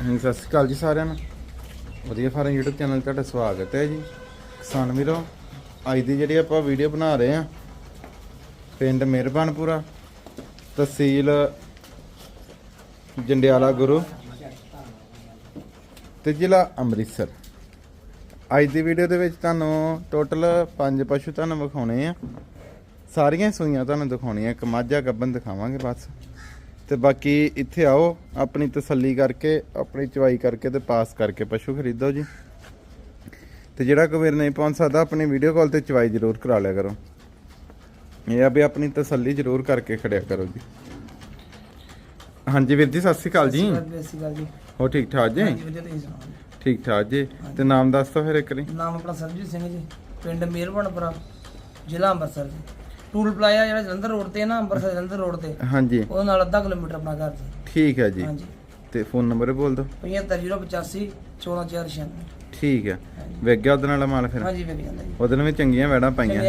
ਹਾਂਜੀ, ਸਤਿ ਸ਼੍ਰੀ ਅਕਾਲ ਜੀ ਸਾਰਿਆਂ ਨੂੰ। ਵਧੀਆ ਫਾਰਮ YouTube ਚੈਨਲ 'ਤੇ ਤੁਹਾਡਾ ਸਵਾਗਤ ਹੈ ਜੀ। ਕਿਸਾਨ ਵੀਰੋ, ਅੱਜ ਦੀ ਜਿਹੜੀ ਆਪਾਂ ਵੀਡੀਓ ਬਣਾ ਰਹੇ ਆ ਪਿੰਡ ਮਿਹਰਬਾਨਪੁਰਾ, ਤਹਿਸੀਲ ਜੰਡਿਆਲਾ ਗੁਰੂ ਤੇ ਜ਼ਿਲ੍ਹਾ ਅੰਮ੍ਰਿਤਸਰ। ਅੱਜ ਦੀ ਵੀਡੀਓ ਦੇ ਵਿੱਚ ਤੁਹਾਨੂੰ ਟੋਟਲ 5 ਪਸ਼ੂ ਤੁਹਾਨੂੰ ਵਿਖਾਉਣੇ ਆ। ਸਾਰੀਆਂ ਸੂਈਆਂ ਤੁਹਾਨੂੰ ਦਿਖਾਉਣੀਆਂ, ਇੱਕ ਮਾਝਾ ਗੱਬਨ ਦਿਖਾਵਾਂਗੇ ਬਸ। ਤੇ ਬਾਕੀ ਇੱਥੇ ਆਓ ਆਪਣੀ ਤਸੱਲੀ ਕਰਕੇ ਆਪਣੀ ਚਵਾਈ ਕਰਕੇ ਤੇ ਪਾਸ ਕਰਕੇ ਪਸ਼ੂ ਖਰੀਦੋ ਜੀ। ਤੇ ਜਿਹੜਾ ਕੋਈ ਵੀਰ ਨਹੀਂ ਪਹੁੰਚ ਸਕਦਾ ਆਪਣੀ ਵੀਡੀਓ ਕਾਲ ਤੇ ਚਵਾਈ ਜ਼ਰੂਰ ਕਰਾ ਲਿਆ ਕਰੋ। ਇਹ ਆ ਵੀ ਆਪਣੀ ਤਸੱਲੀ ਜ਼ਰੂਰ ਕਰਕੇ ਖੜਿਆ ਕਰੋ ਜੀ। ਹਾਂਜੀ ਵੀਰ ਜੀ ਸਤਿ ਸ਼੍ਰੀ ਅਕਾਲ ਜੀ। ਸਤਿ ਸ਼੍ਰੀ ਅਕਾਲ ਜੀ। ਹੋ ਠੀਕ ਠਾਕ ਜੀ? ਹਾਂਜੀ ਵਧੀਆ ਤੁਸੀਂ ਸੁਣਾਓ? ਠੀਕ ਠਾਕ ਜੀ। ਤੇ ਨਾਮ ਦੱਸ ਦਿਓ ਫਿਰ ਇੱਕ ਵਾਰੀ। ਨਾਮ ਆਪਣਾ ਸਰਬਜੀਤ ਸਿੰਘ ਜੀ ਪਿੰਡ ਮੇਰਵਣਪੁਰਾ ਜ਼ਿਲ੍ਹਾ ਅੰਮ੍ਰਿਤਸਰ ਜੀ। ਟੂਲ ਪਲਾਜ਼ਾ ਜਿਹੜਾ ਜਲੰਧਰ ਰੋਡ ਤੇ ਹੈ ਨਾ ਅੰਮ੍ਰਿਤਸਰ ਜਲੰਧਰ ਰੋਡ ਤੇ। ਹਾਂਜੀ। ਉਹਦੇ ਨਾਲ ਅੱਧਾ ਕਿਲੋਮੀਟਰ ਆਪਣਾ ਘਰ ਜੀ। ਠੀਕ ਹੈ ਜੀ। ਹਾਂਜੀ। ਤੇ ਫੋਨ ਨੰਬਰ ਬੋਲ ਦਿਓ। 75085 14096 ਠੀਕ ਹੈ। ਵੇਖ ਗਿਆ ਉਹਦੇ ਨਾਲ ਮਾਲ ਫਿਰ? ਹਾਂਜੀ ਜੀ। ਉਹਦੇ ਨਾਲ ਵੀ ਚੰਗੀਆਂ ਵੈੜਾਂ ਪਾਈਆਂ।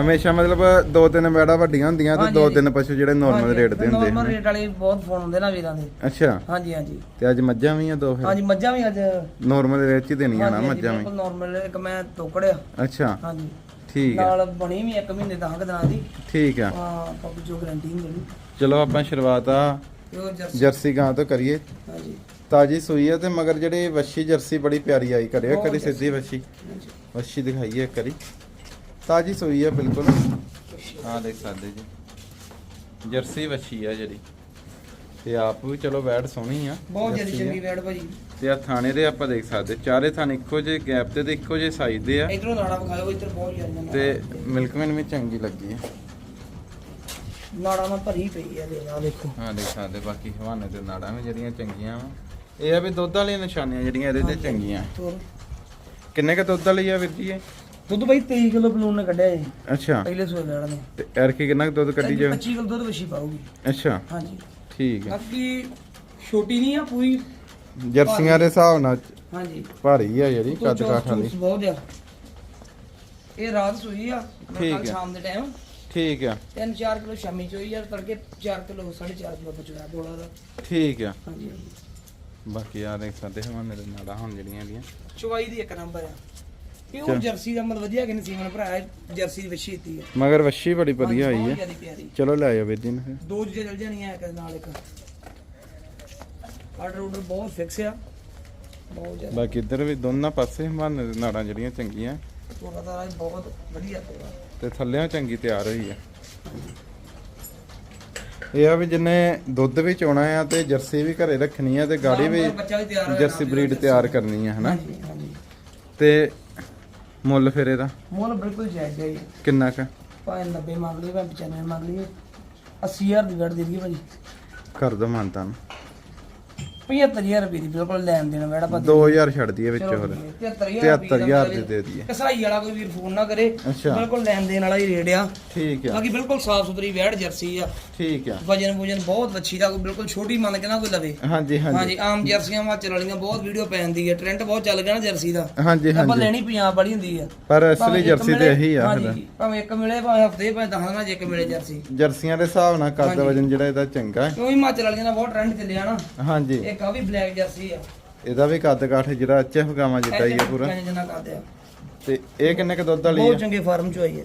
ਹਮੇਸ਼ਾ ਮਤਲਬ ਦੋ ਤਿੰਨ ਵੈੜਾਂ ਵੱਡੀਆਂ ਹੁੰਦੀਆਂ ਤੇ ਦੋ ਤਿੰਨ ਪਸ਼ੂ ਜਿਹੜੇ ਨਾਰਮਲ ਰੇਟ ਦੇ ਹੁੰਦੇ ਨਾਰਮਲ ਰੇਟ ਵਾਲੇ ਬਹੁਤ ਫੋਨ ਹੁੰਦੇ ਨਾ ਵੀਰਾਂ ਦੇ। ਅੱਛਾ। ਹਾਂਜੀ ਹਾਂਜੀ। ਤੇ ਅੱਜ ਮੱਝਾਂ ਵੀ ਆ ਦੋ ਫਿਰ? ਹਾਂਜੀ ਮੱਝਾਂ ਵੀ ਅੱਜ। ਨਾਰਮਲ ਰੇਟ 'ਚ ਦੇਣੀਆਂ ਨਾ ਮੱਝਾਂ ਵੀ। ਨਾਰਮਲ ਇੱਕ ਮੈਂ ਤੋਕੜਿਆ। ਅੱਛਾ। ਹਾਂਜੀ। ਠੀਕ ਹੈ। ਨਾਲ ਬਣੀ ਵੀ ਇੱਕ ਮਹੀਨੇ ਦਾ ਹੱਕ ਦਿਨਾਂ ਦੀ। ਠੀਕ ਹੈ। ਹਾਂ ਪੱਪੀ ਜੋ ਗਰੰਟੀ ਨਹੀਂ ਚਲੋ ਆਪਾਂ ਸ਼ੁਰੂਆਤ ਆ। ਉਹ ਜਰਸੀ। ਜਰਸੀ ਗਾਂ ਤੋਂ ਕਰੀਏ। ਹਾਂਜੀ। ਤਾਜੀ ਸੂਈ ਹੈ ਤੇ ਮਗਰ ਜਿਹੜੀ ਵੱਛੀ ਜਰਸੀ ਬੜੀ ਪਿਆਰੀ ਆਈ ਕਰਿਓ ਕਰੀ ਸਿੱਧੀ ਵੱਛੀ। ਵੱਛੀ ਦਿਖਾਈਏ ਇੱਕ ਵਾਰੀ। ਤਾਜੀ ਸੂਈ ਹੈ ਬਿਲਕੁਲ। ਹਾਂ ਦੇਖ ਸਕਦੇ ਜੀ। ਜਰਸੀ ਵੱਛੀ ਆ ਜਿਹੜੀ। ਤੇ ਆਪ ਵੀ ਚਲੋ ਵੈੜ ਸੋਹਣੀ ਆ। ਬਹੁਤ ਜਰਸੀ ਆ। ਚੰਗੀ ਵੈੜ ਭਾਜੀ। ਤੇ ਆ ਥਾਣੇ ਦੇ ਆਪਾਂ ਦੇਖ ਸਕਦੇ ਚਾਰੇ ਥਾਣੇ ਇੱਕੋ ਜਿਹੇ ਗੈਪ ਤੇ ਤੇ ਇੱਕੋ ਜਿਹੇ ਸਾਈਜ਼ ਦੇ ਆ। ਇਧਰੋਂ ਨਾੜਾ ਵਿਖਾਓ ਇੱਧਰ ਬਹੁਤ ਜ਼ਿਆਦਾ ਤੇ ਮਿਲਕਮੈਨ ਵੀ ਚੰਗੀ ਲੱਗੀ ਹੈ ਨਾੜਾ ਨਾਲ ਭਰੀ ਪਈ ਆ ਦੇ ਆ ਦੇਖੋ। ਹਾਂ ਦੇਖ ਸਕਦੇ ਬਾਕੀ ਹਵਾਨੇ ਤੇ ਨਾੜਾਂ ਵੀ ਜਿਹੜੀਆਂ ਚੰਗੀਆਂ ਵਾ। ਇਹ ਆ ਵੀ ਦੁੱਧ ਵਾਲੀਆਂ ਨਿਸ਼ਾਨੀਆਂ ਜਿਹੜੀਆਂ ਇਹਦੇ ਤੇ ਚੰਗੀਆਂ। ਤੋਰ ਕਿੰਨੇ ਕ ਦੁੱਧ ਵਾਲੀ ਆ ਵੀਰ ਜੀ ਇਹ? ਦੁੱਧ ਭਾਈ 23 ਕਿਲੋ ਬਲੂਨ ਨੇ ਕੱਢਿਆ ਜੀ ਅੱਛਾ। ਪਹਿਲੇ ਸੋਏ ਲੈਣ ਨੇ ਤੇ ਐਰਕੀ ਕਿੰਨਾ ਕੁ ਦੁੱਧ ਕੱਢੀ ਜਾਵੇ? 25 ਕਿਲੋ ਦੁੱਧ ਵਸ਼ੀ ਪਾਉਗੀ ਅੱਛਾ। ਹਾਂਜੀ। ਠੀਕ ਹੈ ਬਾਕੀ ਛੋਟੀ ਨਹੀਂ ਆ ਪੂਰੀ ਜਰਸੀਆਂ ਦੇ ਹਿਸਾਬ ਨਾਲ ਹਾਂਜੀ। ਭਾਰੀ ਆ ਜਿਹੜੀ ਕੱਦ ਕਾਠ ਵਾਲੀ ਬਹੁਤ ਆ। ਇਹ ਰਾਤ ਸੋਈ ਆ ਠੀਕ ਕੱਲ ਹੈ। ਸ਼ਾਮ ਦੇ ਟਾਈਮ ਠੀਕ ਆ। 3-4 ਕਿਲੋ ਸ਼ਾਮੀ ਚੋਈ ਯਾਰ ਤੜਕੇ 4 ਕਿਲੋ 4.5 ਕਿਲੋ ਬਚਦਾ ਬੋਲਾ ਦਾ। ਠੀਕ ਆ। ਹਾਂਜੀ ਬਾਕੀ ਆ ਦੇਖ ਸਕਦੇ ਹਵਾਨੇ ਦੇ ਨਾੜਾਂ ਹੁਣ ਜਿਹੜੀਆਂ ਇਹਦੀਆਂ। ਚਵਾਈ ਦੀ ਇੱਕ ਨੰਬਰ ਆ। ਉਹ ਜਰਸੀ ਦਾ ਮਤਲਬ ਵਧੀਆ ਕਿ ਨਹੀਂ ਸੀਮਨ ਭਰਾ ਜਰਸੀ ਦੀ ਵਛੀ ਦਿੱਤੀ ਆ। ਮਗਰ ਵੱਛੀ ਬੜੀ ਵਧੀਆ ਹੋਈ ਹੈ ਚਲੋ ਲੈ ਜਾ ਵੀਰ ਜੀ ਨੂੰ ਫਿਰ। ਦੋ ਚੀਜ਼ਾਂ ਚੱਲ ਜਾਣੀਆਂ ਇੱਕ ਨਾਲ ਇੱਕ। ਆਰਡਰ ਆਰਡਰ ਬਹੁਤ ਫਿਕਸ ਆ। ਬਹੁਤ ਜ਼ਿਆਦਾ। ਬਾਕੀ ਇੱਧਰ ਵੀ ਦੋਨਾਂ ਪਾਸੇ ਹਵਾਨੇ ਦੇ ਨਾੜਾਂ ਜਿਹੜੀਆਂ ਚੰਗੀਆਂ। ਤੋਰਾ ਦਾ ਬਹੁਤ ਵਧੀਆ ਤੋਰਾ। ਤੇ ਥੱਲਿਆਂ ਚੰਗੀ ਤਿਆਰ ਹੋਈ ਆ। ਇਹ ਆ ਵੀ ਜਿੰਨੇ ਦੁੱਧ ਵੀ ਚੋਣਾ ਆ ਤੇ ਜਰਸੀ ਵੀ ਘਰੇ ਰੱਖਣੀ ਆ ਤੇ ਗਾੜੀ ਵੀ ਨਾਲ ਬੱਚਾ ਵੀ ਤਿਆਰ ਹੋਇਆ ਜਰਸੀ ਬਰੀਡ। ਤਿਆਰ ਕਰਨੀ ਆ ਹਨਾ? ਹਾਂਜੀ ਹਾਂਜੀ। ਤੇ ਮੁੱਲ ਫਿਰ ਇਹਦਾ? ਮੁੱਲ ਬਿਲਕੁਲ ਜਾਇਜ਼ ਹੈ ਜੀ। ਕਿੰਨਾ ਕ? ਭਾਵੇਂ 90 ਮੰਗ ਲਈ ਭਾਵੇਂ 95 ਮੰਗ ਲਈ 80000 ਦੀ ਵੜ ਦੇ ਦਈਏ ਭਾਜੀ। ਕਰ ਦੋ ਮਾਨਤਾ ਨੂੰ 75000 ਰੁਪਏ ਦੀ ਬਿਲਕੁਲ ਲੈਣ ਦੇਣ ਵੜਾ ਭਾਜੀ। 2000 ਛੱਡ ਦਈਏ ਵਿੱਚ ਹੋਰ। 73000 73000 ਦੀ ਦੇ ਦਈਏ। ਕਸਾਈ ਵਾਲਾ ਕੋਈ ਵੀਰ ਫੋਨ ਨਾ ਕਰੇ। ਬਿਲਕੁਲ ਲੈਣ ਦੇਣ ਵਾਲਾ ਹੀ ਰੇਟ ਆ। ਠੀਕ ਆ। ਬਾਕੀ ਬਿਲਕੁਲ ਸਾਫ਼ ਸੁਥਰੀ ਵੈੜ ਜਰਸੀ ਆ। ਠੀਕ ਆ। ਵਜਨ ਵਜਨ ਬਹੁਤ ਅੱਛੀ ਦਾ ਕੋਈ ਬਿਲਕੁਲ ਛੋਟੀ ਮੰਨ ਕੇ ਨਾ ਕੋਈ ਲਵੇ। ਹਾਂਜੀ ਹਾਂਜੀ। ਹਾਂਜੀ ਆਮ ਜਰਸੀਆਂ ਹਿਮਾਚਲ ਵਾਲੀਆਂ ਬਹੁਤ ਵੀਡੀਓ ਪੈ ਜਾਂਦੀ ਹੈ ਟ੍ਰੈਂਡ ਬਹੁਤ ਚੱਲ ਗਿਆ ਨਾ ਜਰਸੀ ਦਾ। ਹਾਂਜੀ ਆਪਾਂ ਹਾਂਜੀ। ਲੈਣੀ ਪੰਜਾਬ ਵਾਲੀ ਹੁੰਦੀ ਆ। ਪਰ ਅਸਲੀ ਜਰਸੀ ਤੇ ਇਹੀ ਆ ਹਾਂਜੀ ਭਾਵੇਂ ਇੱਕ ਮਿਲੇ ਭਾਵੇਂ ਹਫ਼ਤੇ ਭਾਵੇਂ 10 ਦਿਨਾਂ ਇੱਕ ਮਿਲੇ ਜਰਸੀ। ਜਰਸੀਆਂ ਦੇ ਹਿਸਾਬ ਨਾਲ ਕੱਦ। ਵਜਨ ਜਿਹੜਾ ਇਹਦਾ ਚੰਗਾ ਹੈ। ਕਿਉਂ ਹਿਮਾਚਲ ਵਾਲੀਆਂ ਦਾ ਬਹੁਤ ਟ੍ਰੈਂਡ ਚੱਲਿਆ ਨਾ। ਹਾਂਜੀ। ਇੱਕ ਆ ਵੀ ਬਲੈਕ ਜਰਸੀ ਆ। ਇਹਦਾ ਵੀ ਕੱਦ ਕਾਠ ਜਿਹੜਾ ਅੱਛਾ ਹਗਾਵਾਂ ਜਿੱਦਾਂ ਹੀ ਪੂਰਾ। ਜਨਾ ਕਰਦੇ ਆ। ਤੇ ਇਹ ਕਿੰਨੇ ਕ ਦੁੱਧ ਵਾਲੀ ਬਹੁਤ ਚੰਗੇ ਫਾਰਮ ਚ ਹੋਈ ਹੈ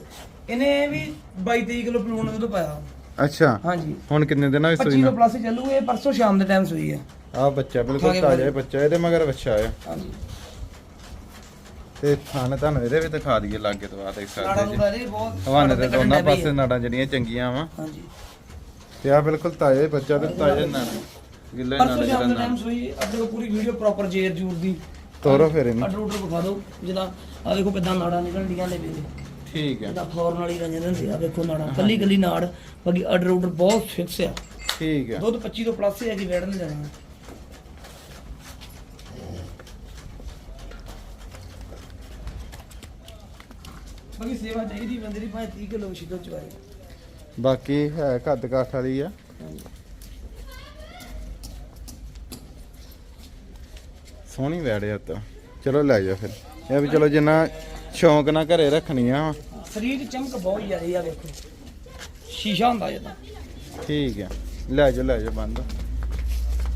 ਇਹਨੇ ਵੀ 22 23 ਕਿਲੋ ਪਲੂਣ ਦੁੱਧ ਪਾਇਆ। ਅੱਛਾ। ਹਾਂਜੀ। ਹੁਣ ਕਿੰਨੇ ਦਿਨਾਂ ਵਿੱਚ 25 ਸੂਈ ਕਿਲੋ ਨਾ? ਪਲੱਸ ਚੱਲੂ ਇਹ ਪਰਸੋਂ ਸ਼ਾਮ ਦੇ ਟਾਈਮ ਸੂਈ ਹੈ ਆ ਬੱਚਾ ਬਿਲਕੁਲ ਤਾਜ਼ਾ। ਹੀ ਬੱਚਾ ਇਹਦੇ ਮਗਰ ਬੱਚਾ ਆ। ਹਾਂਜੀ। ਤੇ ਥਾਣੇ ਤੁਹਾਨੂੰ ਇਹਦੇ ਵੀ ਦਿਖਾ ਦਈਏ ਲਾਗੇ ਤੋਂ ਆ ਦੇਖ ਨਾੜਾ ਸਕਦੇ ਜੀ ਕਰੇ ਬਹੁਤ ਹਵਾਨੇ ਦੇ ਦੋਨਾਂ ਪਾਸੇ। ਨਾੜਾਂ ਜਿਹੜੀਆਂ ਚੰਗੀਆਂ ਵਾ। ਹਾਂਜੀ। ਤੇ ਆ ਬਿਲਕੁਲ ਤਾਜ਼ਾ ਹੀ ਬੱਚਾ ਤੇ ਤਾਜ਼ਾ ਨਾੜਾ। ਗਿੱਲੇ ਪਰਸੋਂ ਨਾੜਾ ਸ਼ਾਮ ਦੇ ਟਾਈਮ ਸੂਈ ਅੱਗੇ ਤੋਂ ਪੂਰੀ ਵੀਡੀਓ ਪ੍ਰੋਪਰ ਜੇਰ ਜੂਰ ਦੀ। ਤੋਰੋ ਫਿਰ ਇਹਨੂੰ। ਆਰਡਰ ਆਰਡਰ ਵਿਖਾ ਦਿਓ ਜਿਹਦਾ ਆ ਦੇਖੋ ਕਿਦਾਂ ਨਾੜਾ ਨਿਕਲਣ ਡੀਆਂ ਨੇ ਵੀਰੇ। ਠੀਕ ਹੈ। ਇਹਦਾ ਫੌਰਨ ਵਾਲੀ ਰੰਜਨ ਹੁੰਦੀ ਆ ਦੇਖੋ ਨਾੜਾ ਕੱਲੀ ਕੱਲੀ ਨਾੜ ਬਾਕੀ ਆਰਡਰ ਆਰਡਰ ਬਹੁਤ ਫਿਕਸ ਆ। ਠੀਕ ਹੈ। ਦੁੱਧ 25 ਤੋਂ ਪਲੱਸ ਹੈ ਜੀ ਵੇੜ ਨਹੀਂ ਜਾਣਾ। ਬਾਕੀ ਸੇਵਾ ਚਾਹੀਦੀ ਬੰਦੇ ਦੀ ਭਾਵੇਂ 30 ਕਿਲੋ ਸ਼ੀਦੋ ਚਵਾਏ। ਬਾਕੀ ਹੈ ਕੱਦ ਕਾਠ ਵਾਲੀ ਆ। ਸੋਹਣੀ ਵੈੜਿਆ ਤਾਂ। ਚਲੋ ਲੈ ਜਾ ਫਿਰ। ਇਹ ਵੀ ਚਲੋ ਜਿੰਨਾ ਸ਼ੌਂਕ ਨਾਲ ਘਰੇ ਰੱਖਣੀਆਂ ਵਾ ਸਰੀਰ ਚਮਕ ਬਹੁਤ ਜ਼ਿਆਦਾ ਆ ਵੇਖੋ। ਸ਼ੀਸ਼ਾ ਹੁੰਦਾ ਜਦਾਂ ਠੀਕ ਹੈ ਲੈ ਜਾ ਲੈ ਜਾ ਬੰਦ।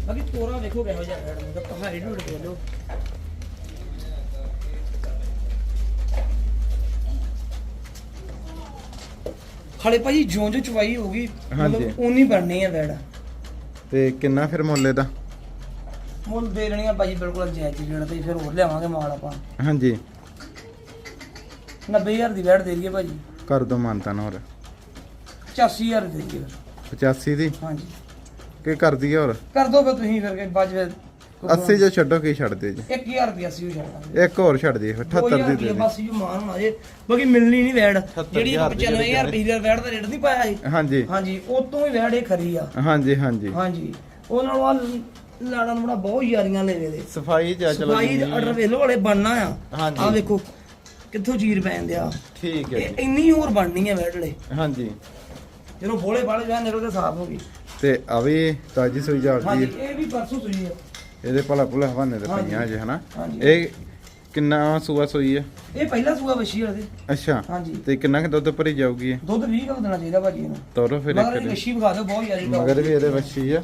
ਬਾਕੀ ਤੋਰਾ ਵੇਖੋ ਕਿਹੋ ਜਿਹਾ ਰੈਡ ਨੇ ਤਾਂ ਹਾਈਟ ਵੀ ਦੇਖ ਲਓ। ਹਲੇ ਭਾਜੀ ਜਿਉਂ ਜਿਉਂ ਚਵਾਈ ਹਾਂਜੀ। ਮਤਲਬ ਉਨੀ ਬਣਨੀ ਹੈ ਵੈੜ। ਤੇ ਕਿੰਨਾ ਫਿਰ ਮੁੱਲ ਇਹਦਾ? ਮੁੱਲ ਦੇ ਲੈਣੀ ਆ ਭਾਜੀ ਬਿਲਕੁਲ ਜਾਇਜ਼ ਰੇਟ ਤੇ ਫਿਰ ਹੋਰ ਲਿਆਵਾਂਗੇ ਮਾਲ ਆਪਾਂ। ਹਾਂਜੀ। 90000 ਦੀ ਵੈੜ ਦੇ ਦਈਏ ਭਾਜੀ। ਕਰ ਦੋ ਮਾਨਤਾ ਨਾ ਹੋਰ। 85000 ਦੇ ਦਈਏ ਫਿਰ। 85 ਦੀ? ਹਾਂਜੀ। ਕੀ ਕਰ ਦਈਏ ਹੋਰ? ਕਰ ਦੋ ਫਿਰ ਤੁਸੀਂ ਫਿਰ ਕੇ ਬਾਅਦ ਵਿੱਚ 80 ਜੋ ਛੱਡੋ ਕੀ ਛੱਡ ਦਿਓ ਜੀ? 1000 ਰੁਪਿਆ ਸੀ ਉਹ ਛੱਡਾਂਗੇ ਇੱਕ ਹੋਰ ਛੱਡ ਦਈਏ ਫਿਰ 78 ਦੀ ਦੇ ਰੁਪਏ ਦੇ ਬਸ ਜੋ ਮਾਨ ਹੋਣਾ ਜੇ। ਬਾਕੀ ਮਿਲਣੀ ਨਹੀਂ ਵੈੜ ਜਿਹੜੀ 78000 ਦੀ 95000 ਪਿਛਲੇ ਵੈੜ ਦਾ ਰੇਟ ਨਹੀਂ ਪਾਇਆ ਸੀ ਹਾਂਜੀ। ਹਾਂਜੀ ਉਹ ਤੋਂ ਹੀ ਵੈੜ ਇਹ ਖਰੀ ਆ। ਹਾਂਜੀ ਹਾਂਜੀ। ਹਾਂਜੀ। ਉਹ ਨਾਲ ਆ ਲਾੜਾ ਨੂੰ ਬੜਾ ਬਹੁਤ ਯਾਰੀਆਂ ਲੈਵੇ ਦੇ ਸਫ਼ਾਈ ਜਾ ਚਲੋ ਸਫ਼ਾਈ ਜਿੰਨੀ ਆਰਡਰ ਵੇਲੋ ਵਾਲੇ ਬਣਨਾ ਆ। ਹਾਂਜੀ। ਆ ਵੇਖੋ ਕਿੱਥੋਂ ਚੀਰ ਪੈਂਦੇ ਆ। ਠੀਕ ਹੈ ਇਹ ਜੀ। ਇੰਨੀ ਹੋਰ ਬਣਨੀ ਹੈ ਵੈੜਲੇ ਹਾਂਜੀ। ਜਦੋਂ ਬੋਲੇ ਬਾਲੇ ਵੈਣ ਨਿਕਲ ਕੇ ਸਾਫ਼ ਹੋ ਗਈ। ਤੇ ਆ ਵੀ ਤਾਜੀ ਸੂਈ ਜਾਪਦੀ ਹਾਂਜੀ ਹੈ ਇਹ ਵੀ ਪਰਸੋਂ ਸੂਈ ਹੈ ਇਹਦੇ ਭਲਾ ਭੁਲਾ ਹਵਾਨੇ ਹਾਂਜੀ। ਪਈਆਂ ਜੇ ਹਨਾ? ਹਾਂਜੀ। ਇਹ ਕਿੰਨਾ ਸੂਆ ਸੂਈ ਹੈ ਇਹ ਪਹਿਲਾ ਸੂਆ ਵਸ਼ੀ ਵਾਲੇ ਅੱਛਾ। ਹਾਂਜੀ। ਤੇ ਕਿੰਨਾ ਕੁ ਦੁੱਧ ਭਰੀ ਜਾਊਗੀ ਇਹ? ਦੁੱਧ 20 ਕਿਲੋ ਦੇਣਾ ਚਾਹੀਦਾ ਭਾਜੀ ਇਹਨੂੰ। ਤੋਰੋ ਫਿਰ ਮਗਰ ਇੱਕ ਇਹ ਵਸ਼ੀ ਵਿਖਾ ਦਿਓ ਬਹੁਤ ਯਾਰੀ ਦਾ ਮਗਰ ਵੀ ਇਹਦੇ ਵੱਛੀ ਆ।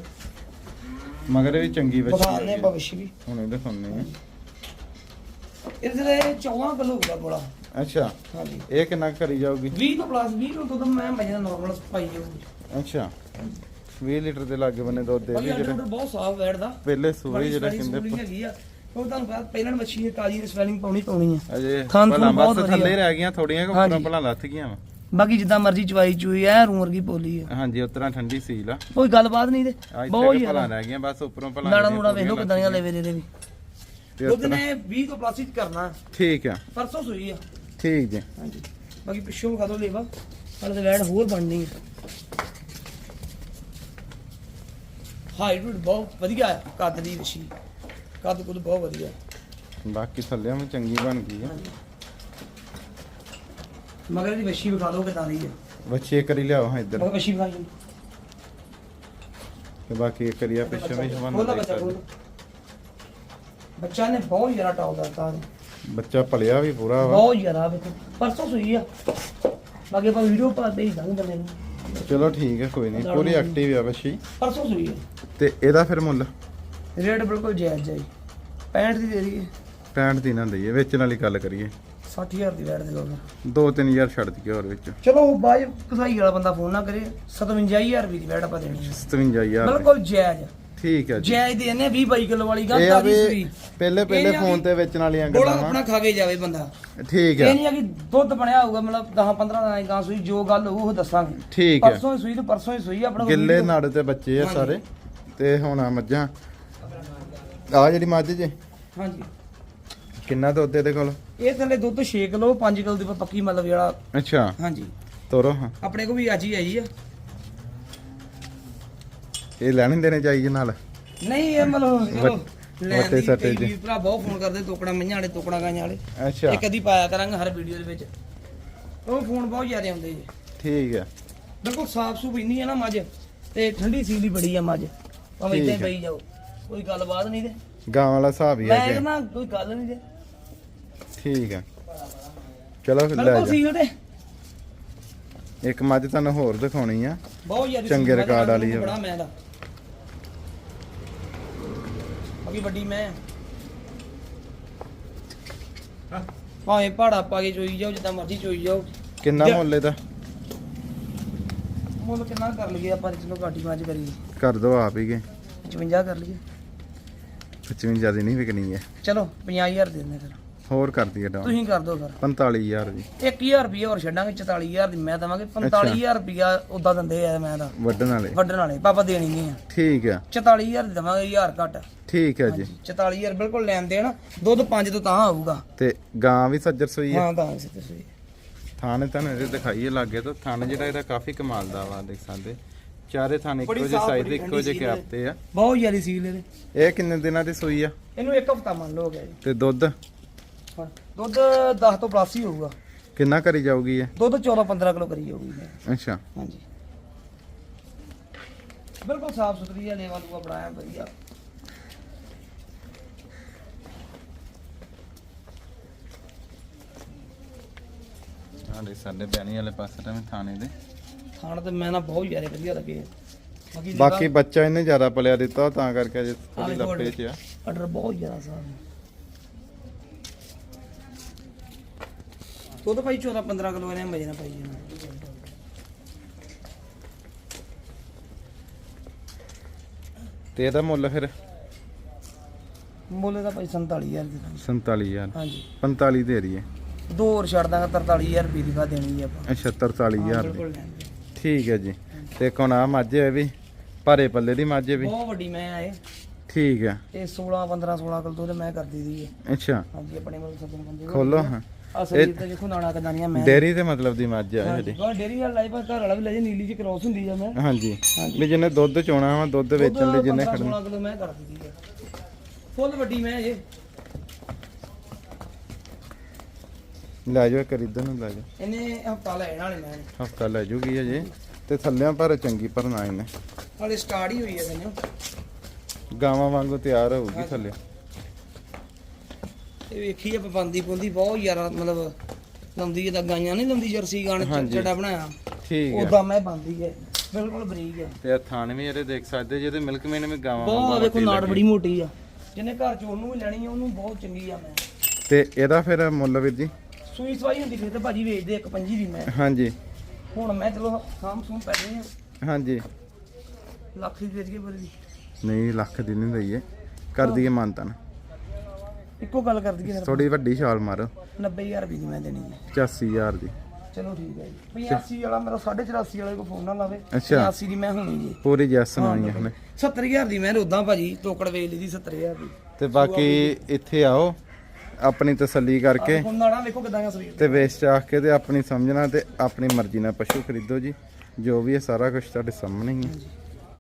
ਮਗਰ ਵੀ ਚੰਗੀ ਵੱਛੀ ਬਖਾਨੇ ਆ ਵਸ਼ੀ ਵੀ। ਹੁਣ ਇਹਦੇ ਸੁਣਨੇ ਆ ਇਹਦੇ ਤੇ 14 ਕਿਲੋ ਹੋਊਗਾ ਬੋਲਾ। ਅੱਛਾ। ਹਾਂਜੀ। ਇਹ ਕਿੰਨਾ ਕੁ ਕਰੀ ਜਾਊਗੀ? 20 ਤੋਂ ਪਲੱਸ 20 ਤੋਂ ਦੁੱਧ ਮੈਂ ਮਜਾ ਨਾਰਮਲ ਪਾਈ ਜਾਊਗੀ। ਅੱਛਾ। 20 ਲੀਟਰ ਦੇ ਲਾਗੇ ਬੰਨੇ ਦੁੱਧ ਦੇ ਵੀ ਜਿਹੜੇ ਬਹੁਤ ਸਾਫ਼ ਬੈਠਦਾ ਪਹਿਲੇ ਬੜੀ ਜਿਹੜਾ ਕਹਿੰਦੇ ਉਹ ਤੁਹਾਨੂੰ ਪਤਾ ਪਹਿਲਾਂ ਮੱਛੀ ਦੀ ਦੀ ਸਵੈਲਿੰਗ ਪਾਉਣੀ ਪਾਉਣੀ ਆ। ਅਜੇ ਭਲਾ ਖੂਨ ਬਹੁਤ ਥੱਲੇ। ਰਹਿ ਗਈਆਂ ਥੋੜੀਆਂ ਕਿ। ਉੱਪਰੋਂ ਭਲਾ ਲੱਥ ਗਈਆਂ ਵਾ। ਬਾਕੀ ਜਿੱਦਾਂ ਮਰਜ਼ੀ ਚਵਾਈ ਚੂਈ ਐ ਰੂਮ ਵਰਗੀ ਪੋਲੀ ਆ। ਹਾਂਜੀ ਉਤਰਾ ਠੰਡੀ ਸੀਲ ਆ। ਕੋਈ ਗੱਲਬਾਤ ਨਹੀਂ ਤੇ ਬਹੁਤ ਕਿ ਭਲਾ ਰਹਿ ਗਈਆਂ ਬਸ ਉੱਪਰੋਂ ਭਲਾ ਜਿਹੜੀਆਂ ਨੂੜਾ ਵੇਖ ਲਓ ਕਿਦਾਂ ਦੀਆਂ ਲੈਵੇ ਦੇ ਦੇ ਵੀ। ਦੁੱਧ ਨੇ 20 ਤੋਂ ਪਲੱਸ ਹੀ ਕਰਨਾ। ਠੀਕ ਆ। ਪਰਸੋਂ ਸੂਈ ਆ। ਠੀਕ ਜੀ। ਹਾਂਜੀ। ਬਾਕੀ ਪਿੱਛੋਂ ਵਿਖਾ ਦੋ ਲੇਵਾ। ਹਾਲੇ ਤੇ ਵੈੜ ਹੋਰ ਬਣਨੀ ਹੈ ਹਾਈਟ ਵੀ ਬਹੁਤ ਵਧੀਆ ਆ ਕੱਦ ਦੀ ਵਸ਼ੀ। ਕੱਦ ਕੁਦ ਬਹੁਤ ਵਧੀਆ। ਬਾਕੀ ਥੱਲੇ ਵੀ ਚੰਗੀ ਬਣ ਗਈ ਆ। ਮਗਰ ਦੀ ਵਸ਼ੀ ਵਿਖਾ ਦੋ ਕਿਦਾਂ ਦੀ ਹੈ। ਬੱਚੇ ਕਰੀ ਲਿਆਓ ਹਾਂ ਇੱਧਰ। ਮਗਰ ਵਸ਼ੀ ਵਿਖਾ ਜੀ ਤੇ ਬਾਕੀ ਇੱਕ ਕਰੀਆ ਪਿੱਛੇ ਵੀ ਬੋਲਾ ਦੇ ਬੱਚਾ ਬੋਲ ਬੱਚਾ ਨੇ ਬਹੁਤ ਜ਼ਿਆਦਾ ਟੌਪ ਦਾ ਬੱਚਾ ਪਲਿਆ ਵੀ ਪੂਰਾ ਵਾ। ਬਹੁਤ ਜ਼ਿਆਦਾ ਵੇਖੋ ਪਰਸੋਂ ਸੂਈ ਆ। ਬਾਕੀ ਆਪਾਂ ਵੀਡੀਓ ਪਾ ਦੇ ਦਾਂਗੇ ਬੰਦੇ ਨੂੰ। ਚਲੋ ਠੀਕ ਹੈ ਕੋਈ ਨਹੀਂ। ਪੂਰੀ ਐਕਟਿਵ ਆ ਬੱਚੀ ਪਰਸੋਂ ਸੂਈ ਆ। ਤੇ ਇਹਦਾ ਫਿਰ ਮੁੱਲ? ਰੇਟ ਬਿਲਕੁਲ ਜਾਇਜ਼ ਜਾਈ 65 ਦੀ ਦੇ ਦਈਏ। 65 ਦੀ ਨਾ ਦਈਏ। ਵੇਚਣ ਵਾਲੀ ਗੱਲ ਕਰੀਏ। 60000 ਦੀ ਵੈਟ ਦੇ ਦੋ ਫਿਰ। 2-3000 ਛੱਡ ਦਈਏ ਹੋਰ ਵਿੱਚ। ਚਲੋ ਬਾਅਦ ਕਸਾਈ ਵਾਲਾ ਬੰਦਾ ਫੋਨ ਨਾ ਕਰੇ। 57000 ਰੁਪਏ ਦੀ ਵੈਟ ਆਪਾਂ ਦੇਣੀ ਆ। 57000 ਬਿਲਕੁਲ ਜਾਇਜ਼। ਠੀਕ ਹੈ ਜੀ। ਜਾਇਜ਼ ਦੇ ਇਹਨੇ 20 22 ਕਿਲੋ ਵਾਲੀ ਗੱਲ ਇਹ ਆ ਤਾਜੀ ਵੀ ਸੂਈ ਪਹਿਲੇ ਪਹਿਲੇ ਇਹ ਆ ਫੋਨ ਵੀ ਤੇ ਵੇਚਣ ਵਾਲੀਆਂ ਗੋਲਾ ਗੱਲਾਂ ਆਪਣਾ ਵਾ ਖਾ ਕੇ ਜਾਵੇ ਬੰਦਾ। ਠੀਕ ਇਹ ਹੈ ਨਹੀਂ ਆ ਕਿ ਦੁੱਧ ਬਣਿਆ ਹੋਊਗਾ ਮਤਲਬ 10 15 ਦਿਨਾਂ ਦੀ ਗਾਂ ਸੂਈ ਜੋ ਗੱਲ ਹੋਊ ਉਹ ਦੱਸਾਂਗੇ। ਠੀਕ ਹੈ ਪਰਸੋਂ ਹੀ ਸੂਈ ਤੇ ਪਰਸੋਂ ਹੀ ਸੂਈ ਆਪਣਾ ਗਿੱਲੇ ਨਾੜ ਤੇ ਬੱਚੇ ਆ ਹਾਂਜੀ। ਸਾਰੇ। ਤੇ ਹੁਣ ਆ ਮੱਝਾਂ। ਆ ਜਿਹੜੀ ਮੱਝ ਜੇ। ਹਾਂਜੀ। ਕਿੰਨਾ ਦੁੱਧ ਇਹਦੇ ਕੋਲ? ਇਹ ਥੱਲੇ ਦੁੱਧ 6 ਕਿਲੋ 5 ਕਿਲੋ ਦੀ ਪੱਕੀ ਮਤਲਬ ਜਿਹੜਾ ਅੱਛਾ। ਹਾਂਜੀ। ਤੋਰੋ ਹਾਂ। ਆਪਣੇ ਕੋ ਵੀ ਅੱਜ ਹੀ ਆਈ ਆ। ਇਹ ਲੈਣੇ ਦੇਣੇ ਚਾਹੀਏ ਨਾਲ? ਨਹੀਂ ਇਹ ਮਤਲਬ ਚਲੋ ਲੈਣ ਵੱਟੇ ਦੀ ਸੱਟੇ ਜੀ। ਭਰਾ ਬਹੁਤ ਫੋਨ ਕਰਦੇ ਤੋਕੜਾ ਮਈਆਂ ਵਾਲੇ ਤੋਕੜਾ ਗਾਈਆਂ ਵਾਲੇ। ਅੱਛਾ। ਇਹ ਕਦੀ ਪਾਇਆ ਕਰਾਂਗੇ ਹਰ ਵੀਡੀਓ ਦੇ ਵਿੱਚ। ਉਹ ਫੋਨ ਬਹੁਤ ਜ਼ਿਆਦਾ ਆਉਂਦੇ ਜੀ। ਠੀਕ ਹੈ ਬਿਲਕੁਲ ਸਾਫ਼ ਸੁਥਰੀ ਇੰਨੀ ਹੈ ਨਾ ਮੱਝ ਤੇ ਠੰਡੀ ਸੀਲੀ ਬੜੀ ਆ ਮੱਝ। ਭਾਵੇਂ ਹੈ। ਪਈ ਜਾਓ ਕੋਈ ਗੱਲਬਾਤ ਨਹੀਂ ਤੇ। ਗਾਂ ਵਾਲਾ ਹਿਸਾਬ ਹੀ ਮੈਂ ਹੈ ਕਹਿੰਦਾ ਕੋਈ ਗੱਲ ਨਹੀਂ ਤੇ ਠੀਕ ਹੈ ਚਲੋ ਲੈ ਬਿਲਕੁਲ ਜਾ। ਸੀਲ ਤੇ। ਇੱਕ ਮੱਝ ਤੁਹਾਨੂੰ ਹੋਰ ਦਿਖਾਉਣੀ ਆ। ਬਹੁਤ ਜ਼ਿਆਦਾ ਚੰਗੇ ਸੀਲ, ਰਿਕਾਰਡ ਵਾਲੀ ਆ। ਬੜਾ ਮੈਂ ਦਾ। ਵੱਡੀ ਮੈਂ ਭਾਵੇਂ ਪਹਾੜਾ ਪਾ ਕੇ ਚੋਈ ਜਾਓ ਜਿੱਦਾਂ ਮਰਜ਼ੀ ਚੋਈ ਜਾਓ। ਕਿੰਨਾ ਜਾ- ਮੁੱਲ ਇਹਦਾ? ਮੁੱਲ ਕਿੰਨਾ ਕਰ ਲਈਏ ਆਪਾਂ ਚਲੋ ਘਾਟੀ ਮੱਝ ਕਰੀ ਕਰ ਦੋ ਆਪ ਹੀ ਕੇ। 55 ਕਰ ਲਈਏ। 55 ਜ਼ਿਆਦਾ ਨਹੀਂ ਵਿਕਣੀ ਹੈ। ਚਲੋ 50000 ਦੇ ਦਿੰਦੇ ਫਿਰ। ਹੋਰ ਕਰ ਦਈਏ ਡਾਊਨ ਤੁਸੀਂ ਕਰ ਦਿਓ ਫਿਰ 45000 ਜੀ। 1000 ਰੁਪਏ ਹੋਰ ਛੱਡਾਂਗੇ 44000 ਦੀ ਮੈਂ ਦਵਾਂਗੇ। 45000 ਰੁਪਿਆ ਉਦਾਂ ਦਿੰਦੇ ਆ ਮੈਂ ਦਾ ਵੱਢਣ ਵਾਲੇ। ਵੱਢਣ ਵਾਲੇ ਪਾਪਾ ਦੇਣੀ ਨਹੀਂ ਆ। ਠੀਕ ਹੈ 44000 ਦੀ ਦਵਾਂਗੇ 1000 ਘੱਟ। ਠੀਕ ਹੈ ਜੀ। 44000 ਬਿਲਕੁਲ ਲੈਣ ਦੇਣ ਦੁੱਧ 5 ਤੋਂ ਤਾਂ ਆਊਗਾ। ਤੇ ਗਾਂ ਵੀ ਸੱਜਰ ਸੋਈ ਹੈ ਹਾਂ ਤਾਂ ਸਿੱਧੇ ਸਹੀ ਥਾਣੇ ਤੁਹਾਨੂੰ ਇਹਦੇ ਦਿਖਾਈਏ ਲੱਗੇ ਤਾਂ ਥਾਣੇ ਜਿਹੜਾ ਇਹਦਾ ਕਾਫੀ ਕਮਾਲ ਦਾ ਵਾ ਦੇਖ ਸਕਦੇ। ਚਾਰੇ ਥਾਣੇ ਇੱਕੋ ਜਿਹੇ ਸਾਈਜ਼ ਦੇ ਇੱਕੋ ਜਿਹੇ ਹੈ। ਕੈਪਤੇ ਆ। ਬਹੁਤ ਜ਼ਿਆਦਾ ਸੀਲ ਇਹਦੇ। ਇਹ ਕਿੰਨੇ ਦਿਨਾਂ ਦੀ ਸੂਈ ਆ? ਇਹਨੂੰ ਇੱਕ ਹਫਤਾ ਮੰਨ ਲਓ ਹੋ ਗਿਆ ਜੀ। ਤੇ ਦੁੱਧ? ਦੁੱਧ 10 ਤੋਂ ਪਲੱਸ ਹੀ ਹੋਊਗਾ। ਕਿੰਨਾ ਕਰੀ ਜਾਊਗੀ ਇਹ? ਦੁੱਧ 14 15 ਕਿਲੋ ਕਰੀ ਜਾਊਗੀ ਇਹ। ਅੱਛਾ। ਹਾਂਜੀ। ਬਿਲਕੁਲ ਸਾਫ਼ ਸੁਥਰੀ ਹੈ ਲੇਵਾ ਲੂਆ ਬਣਾਇਆ ਵਧੀਆ। ਸਾਡੇ ਸਾਡੇ ਬਿਆਨੀ ਵਾਲੇ ਪਾਸੇ ਤਾਂ ਥਾਣੇ ਦੇ। ਖਾਣ ਤੇ ਮੈਂ ਨਾ ਬਹੁਤ ਜ਼ਿਆਦਾ ਵਧੀਆ ਲੱਗੇ। ਬਾਕੀ ਬਾਕੀ ਬੱਚਾ ਇਹਨੇ ਜ਼ਿਆਦਾ ਪਲਿਆ ਦਿੱਤਾ ਤਾਂ ਕਰਕੇ ਅਜੇ ਥੋੜੀ ਦੇਖੋ ਲੱਪੇ 'ਚ ਆ। ਆਰਡਰ ਬਹੁਤ ਜ਼ਿਆਦਾ ਸਾਰਾ ਦੁੱਧ ਭਾਈ 14 15 ਕਿਲੋ ਇਹਨੇ ਮਜੇ ਨਾਲ ਪਾਈ ਜਾਣਾ। ਤੇ ਇਹਦਾ ਮੁੱਲ ਫਿਰ? ਮੁੱਲ ਦਾ ਭਾਈ 47000 ਦੀ। 47000 ਹਾਂਜੀ। 45 ਦੇ ਰਹੀ ਹੈ ਦੋ ਹੋਰ ਛੱਡ ਦਾਂਗਾ 43000 ਰੁਪਏ ਦੀ ਖਾ ਦੇਣੀ ਹੈ ਆਪਾਂ। ਅੱਛਾ 43000 ਦੀ। ਬਿਲਕੁਲ। ਠੀਕ ਹੈ ਜੀ। ਤੇ ਕੋਣ ਆ ਮਾਝੇ ਹੈ ਵੀ ਭਾਰੇ ਪੱਲੇ ਦੀ ਮਾਝੇ ਵੀ। ਬਹੁਤ ਵੱਡੀ ਮੈਂ ਆਏ। ਠੀਕ ਹੈ। ਇਹ 16 15 16 ਕਿਲੋ ਤੇ ਮੈਂ ਕਰਦੀ ਦੀ ਹੈ। ਅੱਛਾ। ਹਾਂਜੀ ਆਪਣੇ ਕੋਲ ਸੱਜਣ ਬੰਦੇ ਖੋਲੋ ਹਾਂ। ਅਸਲ ਤੇ ਦੇਖੋ ਨਾਣਾ ਕਦਾਨੀਆਂ ਮੈਂ ਡੇਰੀ ਤੇ ਮਤਲਬ ਦੀ ਮੱਝ ਆ ਜਿਹੜੀ ਹਾਂ ਡੇਰੀ ਵਾਲਾ ਲਾਈ ਪਰ ਘਰ ਵਾਲਾ ਵੀ ਲੈ ਜੇ ਨੀਲੀ ਚ ਕ੍ਰੋਸ ਹੁੰਦੀ ਆ ਮੈਂ। ਹਾਂਜੀ। ਵੀ ਜਿਹਨੇ ਦੁੱਧ ਚੋਣਾ ਵਾ ਦੁੱਧ ਵੇਚਣ ਲਈ ਜਿਹਨੇ 15 ਖੜਨਾ। 16 ਕਿਲੋ ਮੈਂ ਕਰਦੀ ਦੀ ਹੈ ਫੁੱਲ ਵੱਡੀ ਮੈਂ ਇਹ। ਲੈ ਜਾਓ ਇਧਰ ਨੂੰ ਲੈ ਜਾਓ। ਇਹਨੇ ਹਫਤਾ ਲੈਣ ਵਾਲੇ ਮੈਂ ਹਫਤਾ ਲੈ ਜੂਗੀ ਅਜੇ ਤੇ ਥੱਲਿਆਂ ਪਰ ਚੰਗੀ ਭਰਨਾ ਇਹਨੇ। ਹਾਲੇ ਸਟਾਰਟ ਹੀ ਹੋਈ ਹੈ ਤੈਨੂੰ ਗਾਵਾਂ ਵਾਂਗੂ ਤਿਆਰ ਹੋਊਗੀ ਥੱਲੇ। ਇਹ ਵੇਖੀ ਆ ਪਾਬੰਦੀ ਪੁੰਦੀ ਬਹੁਤ ਯਾਰ ਮਤਲਬ ਲਾਉਂਦੀ ਇਹਦਾ ਗਾਈਆਂ ਨਹੀਂ ਲਾਉਂਦੀ ਜਰਸੀ ਗਾਣ ਹਾਂਜੀ। ਚੜਾ ਬਣਾਇਆ। ਠੀਕ ਹੈ ਉਦਾਂ ਮੈਂ ਬੰਦੀ ਹੈ ਬਿਲਕੁਲ ਬਰੀਕ ਹੈ ਤੇ ਆ ਥਾਣ ਵੀ ਇਹਦੇ ਦੇਖ ਸਕਦੇ ਜਿਹਦੇ ਮਿਲਕ ਮੇਨ ਵੀ ਗਾਵਾਂ ਬਹੁਤ ਵੇਖੋ ਨਾੜ। ਬੜੀ ਮੋਟੀ ਆ। ਜਿਹਨੇ ਘਰ ਚ ਉਹਨੂੰ ਵੀ ਲੈਣੀ ਆ ਉਹਨੂੰ ਬਹੁਤ ਚੰਗੀ ਆ ਮੈਂ। ਤੇ ਇਹਦਾ ਫਿਰ ਮੁੱਲ ਵੀਰ ਜੀ? ਸੂਈ ਸਵਾਈ ਹੁੰਦੀ ਫਿਰ ਤੇ ਭਾਜੀ ਵੇਚਦੇ ਇੱਕ ਪੰਜੀ ਦੀ ਮੈਂ। ਹਾਂਜੀ। ਹੁਣ ਮੈਂ ਚਲੋ ਸਾਮ ਸੂਮ ਪੈ ਗਏ ਆ। ਹਾਂਜੀ। ਲੱਖ ਦੀ ਵੇਚ ਕੇ ਬੜੀ ਨਹੀਂ ਲੱਖ ਦੀ ਨਹੀਂ ਦਈਏ। ਕਰ ਦਈਏ ਮਾਨਤਨ। ਇੱਕੋ ਗੱਲ ਕਰ ਦਈਏ ਥੋੜੀ ਵੱਡੀ ਛਾਲ ਮਾਰੋ। 90000 ਰੁਪਏ ਦੀ ਮੈਂ ਦੇਣੀ ਹੈ। 85000 ਦੀ। ਚਲੋ ਠੀਕ ਹੈ ਜੀ। 85 ਵਾਲਾ ਮੇਰਾ 84 ਵਾਲੇ ਕੋ ਫੋਨ ਨਾ ਲਾਵੇ। ਅੱਛਾ। 85 ਦੀ ਮੈਂ ਹੋਣੀ ਜੀ। ਪੂਰੀ ਜੈਸ ਸੁਣਾਈ ਇਹਨੇ 70000 ਦੀ ਮੈਂ ਉਦਾਂ ਭਾਜੀ ਤੋਕੜ ਵੇਚ ਲਈ ਦੀ 70000 ਦੀ। ਤੇ ਬਾਕੀ ਇੱਥੇ ਆਓ ਆਪਣੀ ਤਸੱਲੀ ਕਰਕੇ। ਹੁਣ ਨਾੜਾ ਵੇਖੋ ਕਿਦਾਂ ਦਾ ਸਰੀਰ ਤੇ ਵੇਚ ਚਾਖ ਕੇ ਤੇ ਆਪਣੀ ਸਮਝਣਾ ਤੇ ਆਪਣੀ ਮਰਜ਼ੀ ਨਾਲ ਪਸ਼ੂ ਖਰੀਦੋ ਜੀ। ਜੋ ਵੀ ਹੈ ਸਾਰਾ ਕੁਝ ਤੁਹਾਡੇ ਸਾਹਮਣੇ ਹੀ ਹੈ।